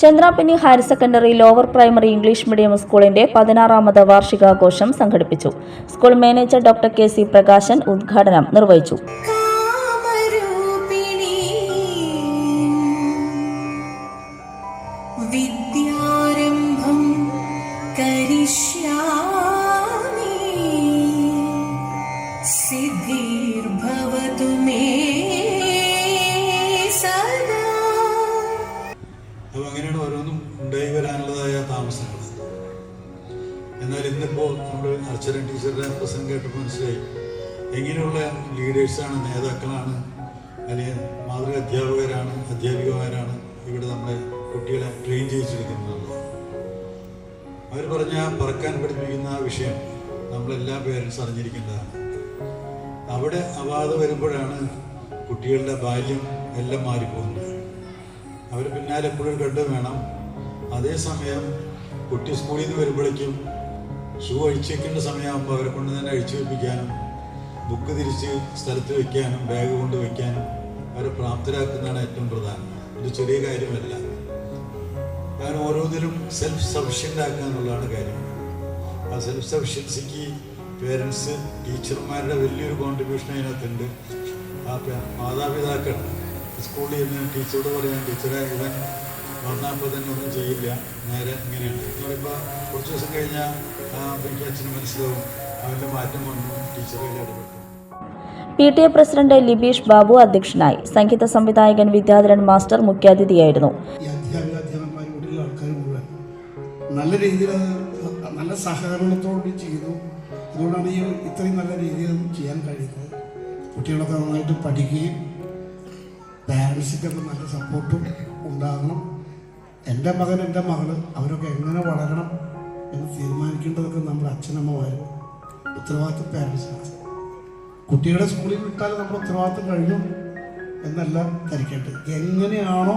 Chandrapinni higher secondary lower primary English medium സ്കൂളിന്റെ പതിനാറാമത് വാർഷികാഘോഷം സംഘടിപ്പിച്ചു. School manager doctor K C Prakashan ഉദ്ഘാടനം നിർവഹിച്ചു. അർച്ചന ടീച്ചറുടെ പ്രസംഗം കേട്ടപ്പോൾ മനസ്സിലായി. എങ്ങനെയുള്ള ലീഡേഴ്സാണ് നേതാക്കളാണ് അല്ലെങ്കിൽ മാതൃക അധ്യാപകരാണ് അധ്യാപികമാരാണ് ഇവിടെ നമ്മളെ കുട്ടികളെ ട്രെയിൻ ചെയ്യിച്ചിരിക്കുന്നത്? അവർ പറഞ്ഞ പറക്കാൻ പഠിപ്പിക്കുന്ന വിഷയം നമ്മളെല്ലാ പേരൻസ് അറിഞ്ഞിരിക്കേണ്ടതാണ്. അവിടെ അവാധ വരുമ്പോഴാണ് കുട്ടികളുടെ ബാല്യം എല്ലാം മാറിപ്പോകുന്നത്. അവർ പിന്നാലെ എപ്പോഴും കണ്ടു വേണം. അതേസമയം കുട്ടി സ്കൂളിൽ നിന്ന് വരുമ്പോഴേക്കും ഷൂ അഴിച്ചു വെക്കേണ്ട സമയമാകുമ്പോൾ അവരെ കൊണ്ട് തന്നെ അഴിച്ചു വെപ്പിക്കാനും ബുക്ക് തിരിച്ച് സ്ഥലത്ത് വെക്കാനും ബാഗ് കൊണ്ട് വെക്കാനും അവരെ പ്രാപ്തരാക്കുന്നതാണ് ഏറ്റവും പ്രധാനം. ഇത് ചെറിയ കാര്യമല്ല. കാരണം ഓരോന്നിലും സെൽഫ് സഫിഷ്യന്റ് ആക്കുക എന്നുള്ളതാണ് കാര്യം. ആ സെൽഫ് സഫിഷ്യൻസിക്ക് പേരൻസ് ടീച്ചർമാരുടെ വലിയൊരു കോൺട്രിബ്യൂഷൻ അതിനകത്തുണ്ട്. ആ മാതാപിതാക്കൾ സ്കൂളിൽ നിന്ന് ടീച്ചറോട് പറയാൻ ടീച്ചറെ ഇവൻ വന്നപ്പോൾ തന്നെ ഒന്നും ചെയ്യില്ല. നേരെ ഇങ്ങനെയാണ്. എന്ന് പറയുമ്പോൾ കുറച്ച് ദിവസം കഴിഞ്ഞാൽ എനിക്ക് അച്ഛന് മനസ്സിലാവും. അവന്റെ മാറ്റം വന്നു ടീച്ചറെ ഇടപെട്ടു. P T A president Libeesh Babu അധ്യക്ഷനായി സംഗീത സംവിധായകൻ വിദ്യാധരൻ മാസ്റ്റർ മുഖ്യാതിഥിയായിരുന്നു. നല്ല രീതിയിൽ നല്ല സഹകരണത്തോടെ ചെയ്തു. അതുകൊണ്ടാണ് ഈ ഇത്രയും നല്ല രീതിയിൽ ചെയ്യാൻ കഴിയുന്നത് കുട്ടികളൊക്കെ നന്നായിട്ട് പഠിക്കുകയും പാരൻസിന്റെ ഒക്കെ നല്ല സപ്പോർട്ടും ഉണ്ടാകണം. എന്റെ മകൻ എന്റെ മകൾ അവരൊക്കെ എങ്ങനെ വളരണം എന്ന് തീരുമാനിക്കേണ്ടതൊക്കെ നമ്മുടെ അച്ഛനമ്മമാരും ഉത്തരവാദിത്വം പാരൻസിനാണ് കുട്ടികളെ സ്കൂളിൽ വിട്ടാൽ നമ്മൾ ഉത്തരവാദിത്വം കഴിഞ്ഞു എന്നല്ല ധരിക്കേണ്ടത്. എങ്ങനെയാണോ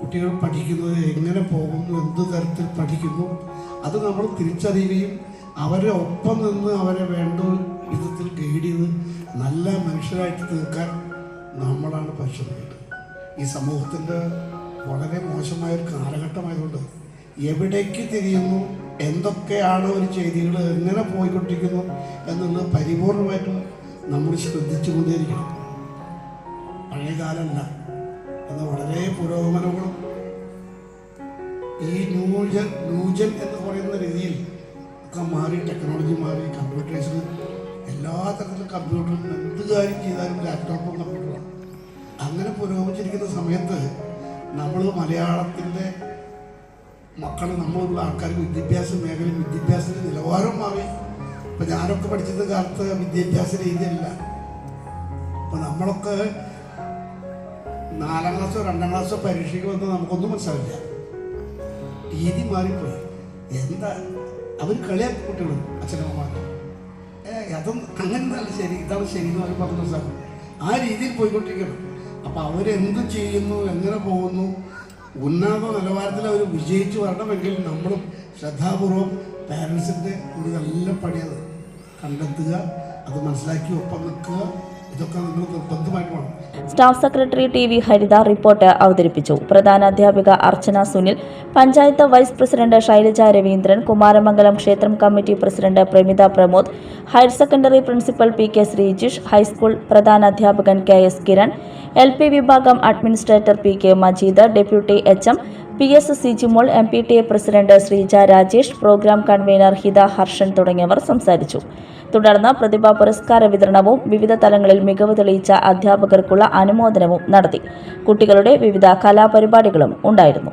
കുട്ടികൾ പഠിക്കുന്നത് എങ്ങനെ പോകുന്നു എന്ത് തരത്തിൽ പഠിക്കുന്നു അത് നമ്മൾ തിരിച്ചറിയുകയും അവരെ ഒപ്പം നിന്ന് അവരെ വേണ്ട വിധത്തിൽ ഗൈഡ് ചെയ്ത് നല്ല മനുഷ്യരായിട്ട് തീർക്കാൻ നമ്മളാണ് പരിശ്രമിക്കേണ്ടത്. ഈ സമൂഹത്തിന്റെ വളരെ മോശമായ ഒരു കാലഘട്ടമായതുകൊണ്ട് എവിടേക്ക് തിരിയുന്നു? എന്തൊക്കെയാണ് ഒരു ചെയ്തികൾ? എങ്ങനെ പോയിക്കൊണ്ടിരിക്കുന്നു? എന്നുള്ളത് പരിപൂർണമായിട്ടും നമ്മൾ ശ്രദ്ധിച്ചുകൊണ്ടേയിരിക്കണം. പഴയകാലമല്ല കാലമല്ല എന്ന് വളരെ പുരോഗമനങ്ങളും ഈ ന്യൂജൻ ന്യൂജൻ എന്ന് പറയുന്ന രീതിയിൽ ഒക്കെ മാറി ടെക്നോളജി മാറി കമ്പ്യൂട്ടേഴ്സിന് എല്ലാ തരത്തിലും കമ്പ്യൂട്ടറും എന്ത് കാര്യം ചെയ്താലും ലാപ്ടോപ്പും കമ്പ്യൂട്ടറാണ് അങ്ങനെ പുരോഗമിച്ചിരിക്കുന്ന സമയത്ത് നമ്മൾ മലയാളത്തിന്റെ മക്കൾ നമ്മളുള്ള ആൾക്കാർക്ക് വിദ്യാഭ്യാസ മേഖലയിൽ വിദ്യാഭ്യാസത്തിന്റെ നിലവാരം മാറി. ഇപ്പം ഞാനൊക്കെ പഠിച്ചത് കാലത്ത് വിദ്യാഭ്യാസ രീതിയല്ല. അപ്പം നമ്മളൊക്കെ നാലാം ക്ലാസ്സോ രണ്ടാം ക്ലാസ്സോ പരീക്ഷയ്ക്ക് വന്ന് നമുക്കൊന്നും മനസ്സിലാവില്ല. രീതി മാറിപ്പോയി. എന്താ അവർ കളിയാക്കി കുട്ടികളും അച്ഛനമ്മമാർ ഏ അതും അങ്ങനെ ശരി ഇതാണ് ശരി എന്ന് പറഞ്ഞു സാർ ആ രീതിയിൽ പോയിക്കൊണ്ടിരിക്കണം. അപ്പം അവരെന്ത് ചെയ്യുന്നു എങ്ങനെ പോകുന്നു ഉന്നത നിലവാരത്തിൽ അവർ വിജയിച്ചു വരണമെങ്കിൽ നമ്മളും ശ്രദ്ധാപൂർവം പാരൻസിന്റെ ഒരു നല്ല പണിയത് കണ്ടെത്തുക അത് മനസ്സിലാക്കി ഒപ്പം നിൽക്കുക. Staff secretary T V Haritha report അവതരിപ്പിച്ചു. പ്രധാന അധ്യാപിക അർച്ചന സുനിൽ പഞ്ചായത്ത് വൈസ് പ്രസിഡന്റ് ശൈലജ രവീന്ദ്രൻ കുമാരമംഗലം ക്ഷേത്രം committee president Pramitha Pramod higher secondary principal P K Sreejish high school പ്രധാന അധ്യാപകൻ K S Kiran L P വിഭാഗം administrator P K Majeed deputy H M P S Sijimol M P T A president Sreeja Rajesh programme convener Hitha Harshan തുടങ്ങിയവർ സംസാരിച്ചു. തുടർന്ന് പ്രതിഭാ പുരസ്കാര വിതരണവും വിവിധ തലങ്ങളിൽ മികവ് തെളിയിച്ച അധ്യാപകർക്കുള്ള അനുമോദനവും നടത്തി. കുട്ടികളുടെ വിവിധ കലാപരിപാടികളും ഉണ്ടായിരുന്നു.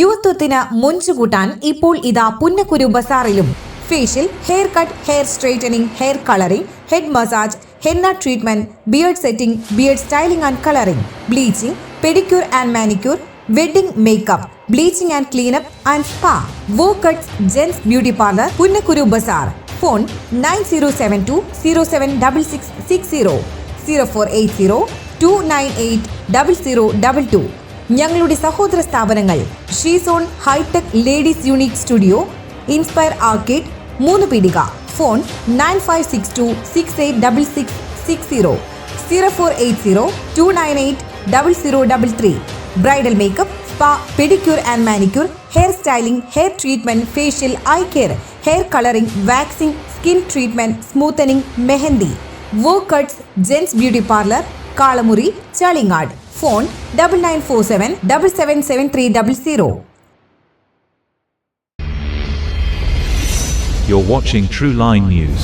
യുവത്വത്തിന് മുഞ്ചുകൂട്ടാൻ ഇപ്പോൾ ഇതാ Punnakkuru ബസാറിലും. Facial hair cut hair straightening hair colouring head massage henna treatment beard setting beard styling and colouring bleaching pedicure and manicure wedding makeup bleaching and cleanup and spa Wow cuts gents beauty parlour Punnakkuru Bazar. Phone nine zero seven two zero seven double six six zero zero four eight zero two nine eight double zero double two. ഞങ്ങളുടെ സഹോദര സ്ഥാപനങ്ങൾ Shezone hitech ladies unique studio inspire arcade Moonupeedika phone nine five six two six eight double six six zero zero four eight zero two nine eight double zero double three bridal makeup spa pedicure and manicure hair styling hair treatment facial eye care hair colouring waxing skin treatment smoothening mehndi Wow cuts gents beauty parlour Kalamuri Chalingad. Phone double nine four seven double seven seven three double zero You're watching True Line News.